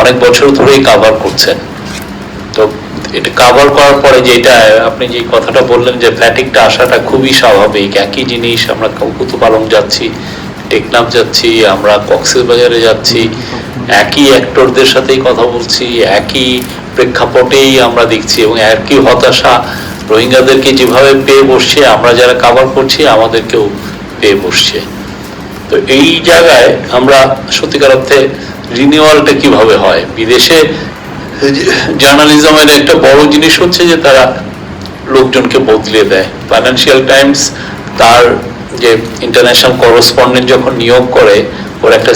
অনেক বছর ধরেই কাভার করছেন। তো এটা কাভার করার পরে যেটা আপনি যে কথাটা বললেন যে ফ্যাটিকটা আসাটা খুবই স্বাভাবিক। একই জিনিস আমরা কুতুপালং যাচ্ছি, টেকনাফ যাচ্ছি, আমরা কক্সেস বাজারে যাচ্ছি, একই অ্যাক্টরদের সাথেই কথা বলছি, একই প্রেক্ষাপটেই আমরা দেখছি এবং একই হতাশা। রোহিঙ্গাদেরকে যেভাবে পেয়ে বসছে, আমরা যারা কাভার করছি, আমাদেরকেও পেয়ে বসছে। তো এই জায়গায় আমরা সত্যিকার অর্থে রিনিউয়ালটা কীভাবে হয়? বিদেশে জার্নালিজমের একটা বড় জিনিস হচ্ছে যে তারা লোকজনকে বদলে দেয়। ফাইন্যান্সিয়াল টাইমস তার যে ইন্টারন্যাশনাল করসপন্ডেন্ট যখন নিয়োগ করে, ওর একটা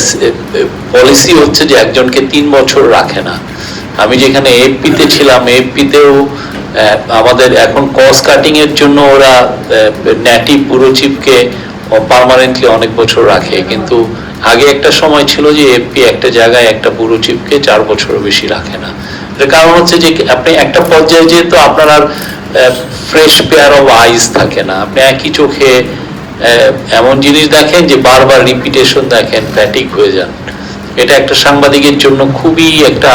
পলিসি হচ্ছে যে একজনকে তিন বছর রাখে না। আমি যেখানে এফপিতে ছিলাম এফপিতেও আমাদের এখন কস কাটিং এর জন্য ওরা ন্যাটি পুরো চিপকে পার্মানেন্টলি অনেক বছর রাখে। কিন্তু আগে একটা সময় ছিল যে এফপি একটা জায়গায় একটা পুরো চিপকে চার বছরও বেশি রাখে না। এর কারণ হচ্ছে যে আপনি একটা পর্যায়ে যেহেতু আপনার আর ফ্রেশ পেয়ার অফ আইস থাকে না, আপনি একই চোখে এমন জিনিস দেখেন যে বারবার রিপিটেশন দেখেন ফ্যাটিক হয়ে যান। এটা একটা সাংবাদিকের জন্য খুবই একটা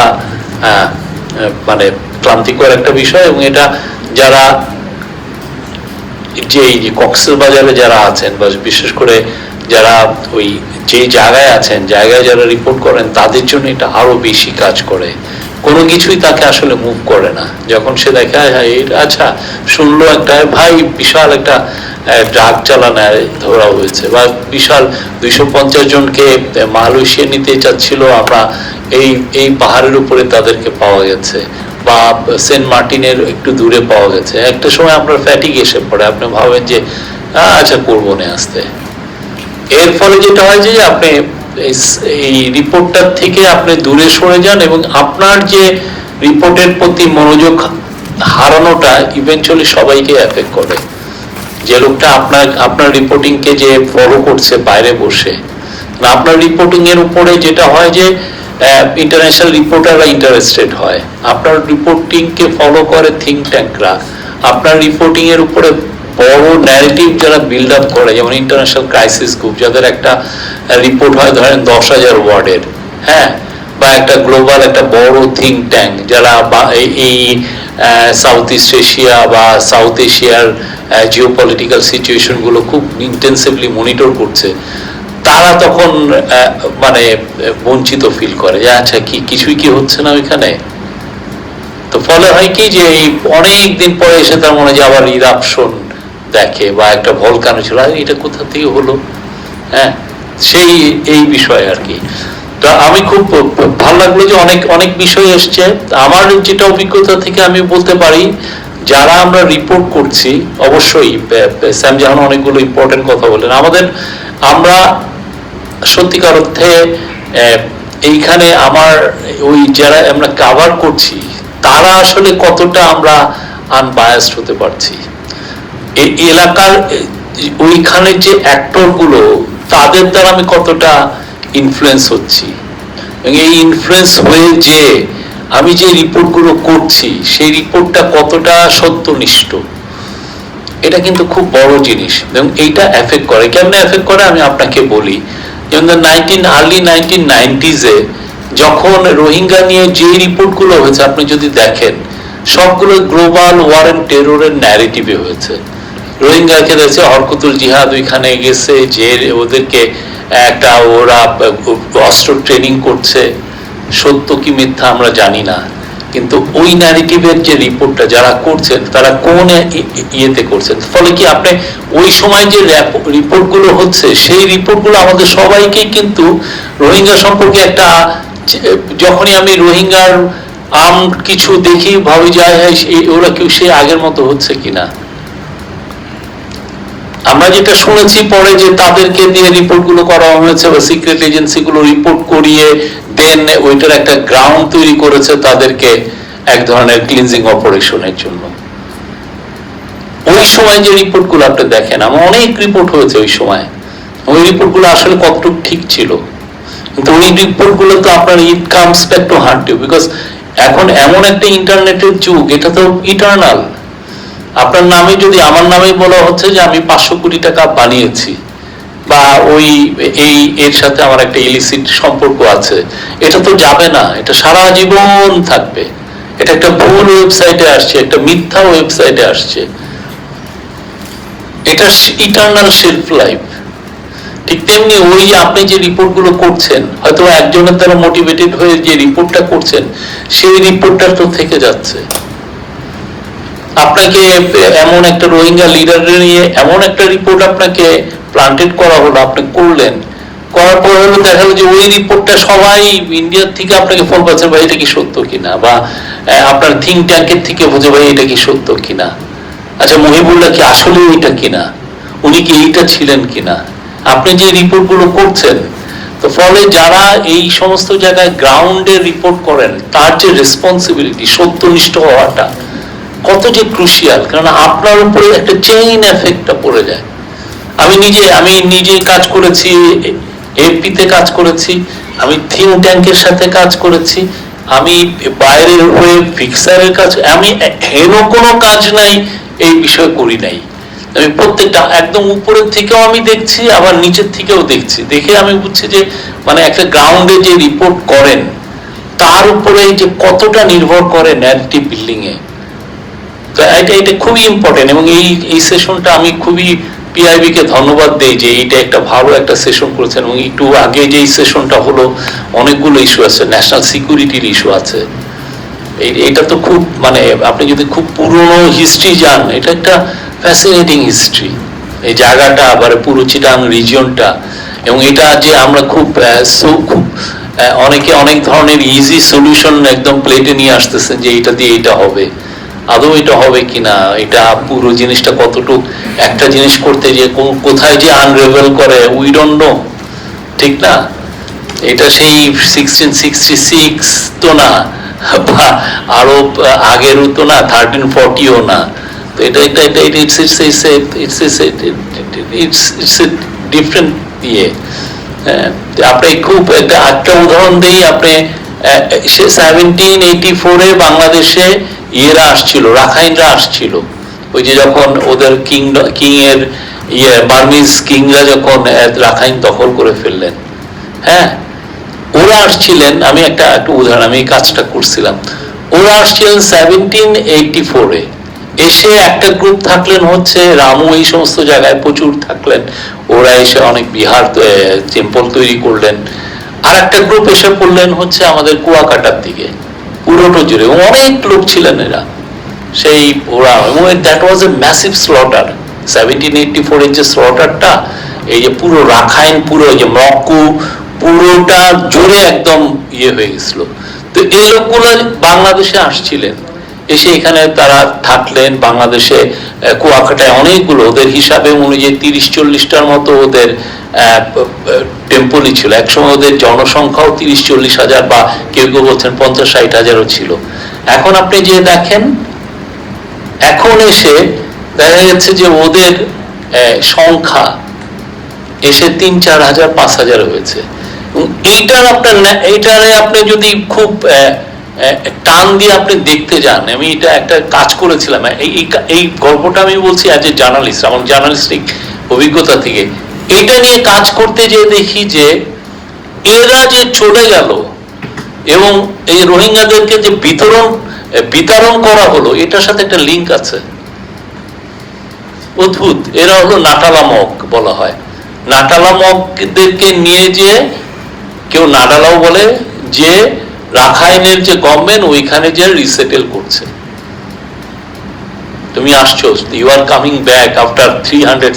মানে ক্লান্তিকর একটা বিষয় এবং এটা যারা যে কক্সেস বাজারে যারা আছেন বা বিশেষ করে যারা ওই যে জায়গায় আছেন জায়গায় যারা রিপোর্ট করেন তাদের জন্য এটা আরও বেশি কাজ করে। কোনো কিছুই তাকে আসলে মুভ করে না। যখন সে দেখে "আয় আচ্ছা শুনলো একটা ভাই বিশাল একটা ড্রাগ চালানায় ধরা হয়েছে। বা বিশাল দুইশো পঞ্চাশ জনকে মালয়েশিয়া নিতে চাচ্ছিল আমরা এই এই পাহাড়ের উপরে তাদেরকে পাওয়া গেছে। বা সেন্ট মার্টিনের একটু দূরে পাওয়া গেছে। একটা সময় আপনার ফ্যাটিক এসে পড়ে। আপনি ভাবেন যে "আহ, আচ্ছা করব না আসতে। এর ফলে যেটা হয় যে আপনি এই রিপোর্টটার থেকে আপনি দূরে সরে যান এবং আপনার যে রিপোর্টের প্রতি মনোযোগ হারানোটা ইভেনচুয়ালি সবাইকে এফেক্ট করে। যে লোকটা আপনার আপনার রিপোর্টিংকে যে ফলো করছে বাইরে বসে। আপনার রিপোর্টিং এর উপরে যেটা হয় যে ইন্টারন্যাশনাল রিপোর্টাররা ইন্টারেস্টেড হয়। আপনার রিপোর্টিংকে ফলো করে থিঙ্ক ট্যাঙ্করা আপনার রিপোর্টিং এর উপরে বড় ন্যারেটিভ যারা বিল্ড আপ করে, যেমন ইন্টারন্যাশনাল ক্রাইসিস গ্রুপ যাদের একটা রিপোর্ট হয় ধরেন দশ হাজার ওয়ার্ডের হ্যাঁ? বা একটা গ্লোবাল একটা বড় থিঙ্ক ট্যাঙ্ক যারা বা- এই- সাউথ ইস্ট এশিয়া বা সাউথ এশিয়ার জিও পলিটিক্যাল সিচুয়েশনগুলো খুব ইন্টেন্সিভলি মনিটর করছে, তারা তখন মানে বঞ্চিত ফিল করে যে আচ্ছা কি, কিছুই কি হচ্ছে না ওইখানে? তো ফলে হয় কি যে, এই অনেক দিন পরে এসে তার মনে যে আবার ইরাপশন দেখে বা একটা ভলকানো ছিল এটা কোথা থেকে হলো? হ্যাঁ সেই, এই বিষয় আর কি। তো আমি খুব ভালো লাগল যে অনেক অনেক বিষয় এসছে। আমার যেটা অভিজ্ঞতা থেকে আমি বলতে পারি, যারা আমরা রিপোর্ট করছি, অবশ্যই স্যাম জাহান অনেকগুলো ইম্পর্টেন্ট কথা বললেন আমাদের, আমরা সত্যিকার অর্থে এইখানে আমার, ওই যারা আমরা কাভার করছি, তারা আসলে কতটা আমরা আনবায়াসড হতে পারছি। এলাকার ওইখানে যে অ্যাক্টরগুলো তাদের দ্বারা আমি কতটা ইনফ্লুয়েন্স হচ্ছি। এই ইনফ্লুয়েন্স হয়ে যে আমি যে রিপোর্টগুলো করছি, সেই রিপোর্টটা কতটা সত্যনিষ্ঠ, এটা কিন্তু খুব বড় জিনিস। এবং এইটা এফেক্ট করে। কেমনে এফেক্ট করে? আমি আপনাকে বলি। যেমন নাইনটিন আর্লি নাইনটিন নাইনটিজে যখন রোহিঙ্গা নিয়ে যে রিপোর্টগুলো হয়েছে, আপনি যদি দেখেন, সবগুলো গ্লোবাল ওয়ার অ্যান্ড টেরোরের ন্যারেটিভে হয়েছে। রোহিঙ্গাকে দেখছে হরকতুল জিহাদ ওইখানে গেছে, যে ওদেরকে একটা ওরা অস্ত্র ট্রেনিং করছে। সত্য কি মিথ্যা আমরা জানি না। কিন্তু ওই ন্যারেটিভের যে রিপোর্টটা যারা করছেন, তারা কোন ইয়েতে করছেন? ফলে কি আপনি ওই সময় যে রিপোর্টগুলো হচ্ছে, সেই রিপোর্টগুলো আমাদের সবাইকেই কিন্তু রোহিঙ্গা সম্পর্কে একটা যখনই আমি রোহিঙ্গার আম কিছু দেখি, ভাবি যায় ওরা কেউ সে আগের মতো হচ্ছে কিনা? আমরা যেটা শুনেছি পরে যে তাদেরকে দিয়ে রিপোর্টগুলো করা হয়েছে বা সিক্রেট এজেন্সি গুলো রিপোর্ট করিয়ে দেন, ওইটার একটা গ্রাউন্ড তৈরি করেছে তাদেরকে এক ধরনের ক্লিনজিং অপারেশনের জন্য। ওই সময় যে রিপোর্টগুলো আপনি দেখেন, আমার অনেক রিপোর্ট হয়েছে ওই সময়। ওই রিপোর্টগুলো আসলে কতটুকু ঠিক ছিল? কিন্তু ওই রিপোর্টগুলো তো আপনার it comes back to haunt you because এখন এমন একটা ইন্টারনেটের যুগ, এটা তো ইটার্নাল আপনার নামে যদি আমার নামে বলা হচ্ছে যে আমি পাঁচশো কোটি টাকা বানিয়েছি, বা ওই এই এর সাথে আমার একটা ইলিসিট সম্পর্ক আছে, এটা তো যাবে না, এটা সারা জীবন থাকবে। এটা একটা ভুল ওয়েবসাইটে আসছে, একটা মিথ্যা ওয়েবসাইটে আসছে। এটা ইটার্নাল শেলফ লাইফ ঠিক তেমনি ওই আপনি যে রিপোর্টগুলো করছেন হয়তো একজনের দ্বারা মোটিভেটেড হয়ে যে রিপোর্টটা করছেন, সেই রিপোর্টটা তো থেকে যাচ্ছে। আপনাকে এমন একটা রোহিঙ্গা লিডার নিয়ে এমন একটা রিপোর্ট আপনাকে প্লান্টেড করা হলো, আপনি করলেন। করার পর হলো দেখা যে ওই রিপোর্টটা সবাই ইন্ডিয়ার থেকে আপনাকে ফোন করছেন, ভাই, এটা কি সত্য কিনা? বা আপনার থিঙ্ক ট্যাঙ্কের থেকে বুঝে, ভাই, এটা কি সত্য কিনা? আচ্ছা মহিবুল্লাহ কি আসলে ওইটা কিনা? উনি কি এইটা ছিলেন কিনা? আপনি যে রিপোর্টগুলো করছেন, তো ফলে যারা এই সমস্ত জায়গায় গ্রাউন্ডে রিপোর্ট করেন, তার যে রেসপন্সিবিলিটি সত্যনিষ্ঠ হওয়াটা কত যে ক্রুশিয়াল কারণ আপনার উপরে একটা চেইন এফেক্টটা পড়ে যায়। আমি নিজে আমি নিজে কাজ করেছি এপিতে কাজ করেছি, আমি থিঙ্ক ট্যাঙ্কের সাথে কাজ করেছি, আমি বাইরের হয়ে ফিক্সারের কাজ, আমি হেন কোনো কাজ নাই, এই বিষয়ে করি নাই। আমি প্রত্যেকটা, একদম উপরের থেকেও আমি দেখছি, আবার নিচের থেকেও দেখছি। দেখে আমি বুঝছি যে মানে একটা গ্রাউন্ডে যে রিপোর্ট করেন, তার উপরে যে কতটা নির্ভর করে ন্যারেটিভ বিল্ডিং এ। তো এটা এটা খুবই ইম্পর্টেন্ট এবং এই এই সেশনটা আমি খুবই পিআইবি কে ধন্যবাদ দেই যে এইটা একটা ভালো একটা সেশন করেছেন এবং একটু আগে যে সেশনটা হলো, অনেকগুলো ইস্যু আছে ন্যাশনাল সিকিউরিটির ইস্যু আছে। এটা তো খুব মানে আপনি যদি খুব পুরনো হিস্ট্রি যান, এটা একটা ফ্যাসিনেটিং হিস্ট্রি এই জায়গাটা, আবার পুরো চিটাং রিজিয়নটা এবং এটা যে আমরা খুব খুব অনেকে অনেক ধরনের ইজি সলিউশন একদম প্লেটে নিয়ে আসতেছেন যে এটা দিয়ে এটা হবে। আদৌ এটা হবে কিনা এটা পুরো জিনিসটা কতটুক একটা জিনিস করতে যে কোথায় যে আনরেভেল করে উই ডোন্ট নো ঠিক না? এটা সেই সিক্সটিন সিক্সটি সিক্স তো না বা আরও আগেরও তো না থার্টিন ফর্টিও না। তো এটা এটা এটা it's it's it's it's it's it's different ইয়ে। হ্যাঁ, আপনি খুব একটা উদাহরণ দিই আপনি সেভেন্টিন এইটি ফোরে বাংলাদেশে ইয়েরা আসছিল, রাখাইনরা আসছিল। ওই যে যখন ওদের কিং কিং এর ইয়ে বার্মিজ কিংরা যখন রাখাইন দখল করে ফেললেন। হ্যাঁ? ওরা আসছিলেন, আমি একটা একটা উদাহরণ, আমি এই কাজটা করছিলাম। ওরা আসছিলেন সেভেন্টিন এইটি ফোরে এসে একটা গ্রুপ থাকলেন হচ্ছে রামু, এই সমস্ত জায়গায় প্রচুর থাকলেন। ওরা এসে অনেক বিহার টেম্পল তৈরি করলেন। আর একটা গ্রুপ এসে পড়লেন হচ্ছে আমাদের কুয়াকাটার দিকে। পুরোটো জুড়ে অনেক লোক ছিলেন এরা। সেই ওরা, এবং that was a massive slaughter seventeen eighty four যে স্লটারটা এই যে পুরো রাখাইন, পুরো যে মক্কু, পুরোটা জুড়ে একদম ইয়ে হয়ে গেছিল। তো এই লোকগুলো বাংলাদেশে আসছিলেন। এসে এখানে তারা থাকলেন। বাংলাদেশে কুয়াকাটায় অনেকগুলো, ওদের হিসাবে অনুযায়ী তিরিশ চল্লিশটার মতো ওদের টেম্পলই ছিল। একসময় ওদের জনসংখ্যাও তিরিশ চল্লিশ হাজার বা কেউ কেউ বলছেন পঞ্চাশ ষাট হাজারও ছিল। এখন আপনি যে দেখেন, এখন এসে দেখা যাচ্ছে যে ওদের সংখ্যা এসে তিন চার হাজার, পাঁচ হাজার হয়েছে। এইটার আপনার এইটারে আপনি যদি খুব টান দিয়ে আপনি দেখতে যান। আমি এটা একটা কাজ করেছিলাম। এই গল্পটা আমি বলছি অ্যাজ এ জার্নালিস্ট আমার জার্নালিস্টিক অভিজ্ঞতা থেকে। এটা নিয়ে কাজ করতে যেয়ে দেখি যে, এরা যে চলে গেল এবং এই রোহিঙ্গাদেরকে যে বিতরণ বিতরণ করা হলো, এটার সাথে একটা লিঙ্ক আছে। অদ্ভুত। এরা হলো নাটালামক বলা হয়। নাটালামকদেরকে নিয়ে যে কেউ নাডালাও বলে যে রাখাইনের যে গভর্নমেন্ট ওইখানে যে রিসেটেল করছে। তুমি আসছো you are coming back after three hundred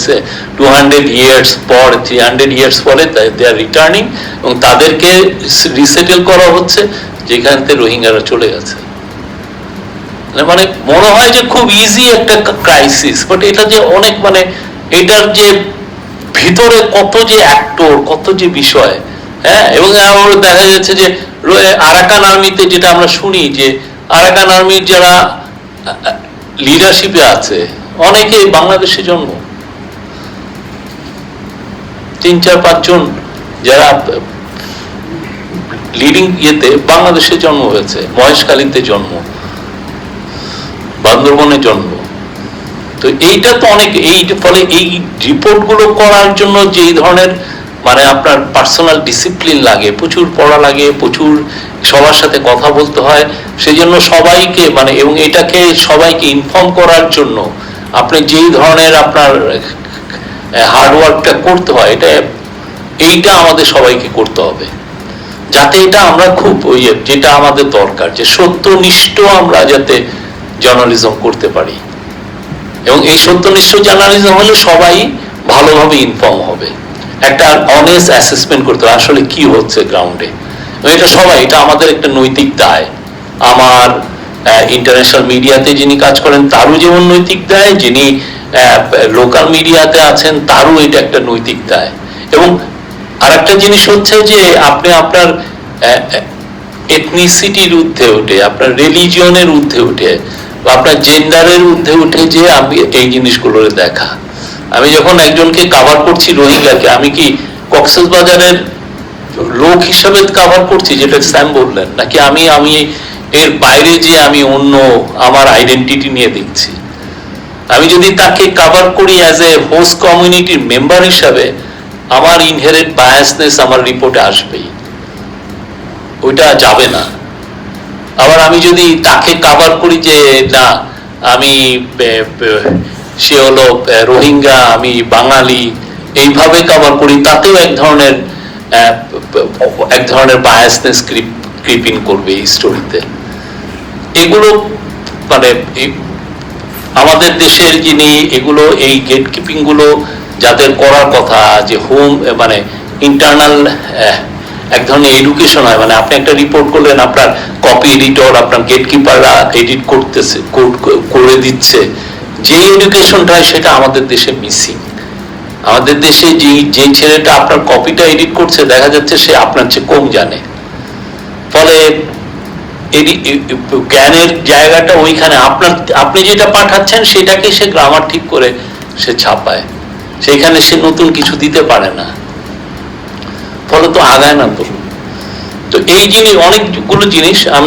two hundred years পর থ্রি হান্ড্রেড ইয়ার্স পরে দে আর রিটার্নিং এবং তাদেরকে রিসেটেল করা হচ্ছে, যেখান থেকে রোহিঙ্গারা চলে গেছে। মানে মনে হয় যে খুব ইজি একটা ক্রাইসিস বাট এটা যে অনেক মানে এটার যে ভিতরে কত যে অ্যাক্টর কত যে বিষয় হ্যাঁ এবং দেখা যাচ্ছে যে আরাকান আর্মিতে যেটা আমরা শুনি যে আরাকান আর্মির যারা লিডারশিপে আছে, অনেকে বাংলাদেশে জন্ম। তিন, চার পাঁচজন যারা লিডিং ইয়েতে বাংলাদেশে জন্ম হয়েছে, মহেশখালীতে জন্ম, বান্দরবনে জন্ম। তো এইটা তো অনেক, এই ফলে এই রিপোর্টগুলো করার জন্য যে ধরনের মানে আপনার পার্সোনাল ডিসিপ্লিন লাগে, প্রচুর পড়া লাগে, প্রচুর সবার সাথে কথা বলতে হয় সেই জন্য সবাইকে মানে এবং এটাকে সবাইকে ইনফর্ম করার জন্য আপনি যেই ধরনের আপনার হার্ডওয়ার্কটা করতে হয়, এটা, এইটা আমাদের সবাইকে করতে হবে। যাতে এটা আমরা খুব ওই যেটা আমাদের দরকার, যে সত্যনিষ্ঠ আমরা যাতে জার্নালিজম করতে পারি। এবং এই সত্যনিষ্ঠ জার্নালিজম হলে সবাই ভালোভাবে ইনফর্ম হবে। একটা অনেস্ট অ্যাসেসমেন্ট করতে হবে, আসলে কি হচ্ছে গ্রাউন্ডে এটা সবাই, এটা আমাদের একটা নৈতিক দায়। আমার ইন্টারন্যাশনাল মিডিয়াতে যিনি কাজ করেন, তারও যেমন নৈতিক দায়, যিনি লোকাল মিডিয়াতে আছেন, তারও এটা একটা নৈতিক দায়। এবং আরেকটা জিনিস হচ্ছে যে, আপনি আপনার এথনিসিটির ঊর্ধ্বে উঠে, আপনার রিলিজিয়নের ঊর্ধ্বে উঠে, বা আপনার জেন্ডারের ঊর্ধ্বে উঠে যে আমি এই জিনিসগুলো দেখা। আমি যখন একজনকে কাভার করছি রোহিঙ্গাকে, আমি কি কক্সেস বাজারের লোক হিসাবে কাভার করছি, যেটা স্যাম বললেন? নাকি আমি আমি এর বাইরে যে আমি অন্য আমার আইডেন্টিটি নিয়ে দেখছি? আমি যদি তাকে কাভার করি অ্যাজ এ হোস্ট কমিউনিটির মেম্বার হিসাবে, আমার ইনহেরেন্ট বায়াসনেস আমার রিপোর্টে আসবেই। ওইটা যাবে না। আবার আমি যদি তাকে কাভার করি যে, না, আমি সে হলো রোহিঙ্গা, আমি বাঙালি, এইভাবে কাভার করি। তাতেও এক ধরনের এক ধরনের বায়াসনেস ক্রিপিং করবে এই স্টোরিতে এগুলো মানে আমাদের দেশের যিনি এগুলো, এই গেট কিপিংগুলো, যাদের করার কথা, যে হোম মানে ইন্টারনাল এক ধরনের এডুকেশন হয়। মানে আপনি একটা রিপোর্ট করলেন, আপনার কপি এডিটর আপনার গেট কিপাররা এডিট করতেছে কর- করে দিচ্ছে। যে এডুকেশনটা সেটা আমাদের দেশে মিসিং আমাদের দেশে যে যে ছেলেটা আপনার কপিটা এডিট করছে, দেখা যাচ্ছে সে আপনার চেয়ে কম জানে। ফলে জ্ঞানের জায়গাটা ওইখানে। আপনার, আপনি যেটা পাঠাচ্ছেন সেটাকে সে গ্রামার ঠিক করে সে ছাপায়। সেখানে সে নতুন কিছু দিতে পারে না। ফলে তো আগায় না তো তো এই জিনিস, অনেকগুলো জিনিস আমি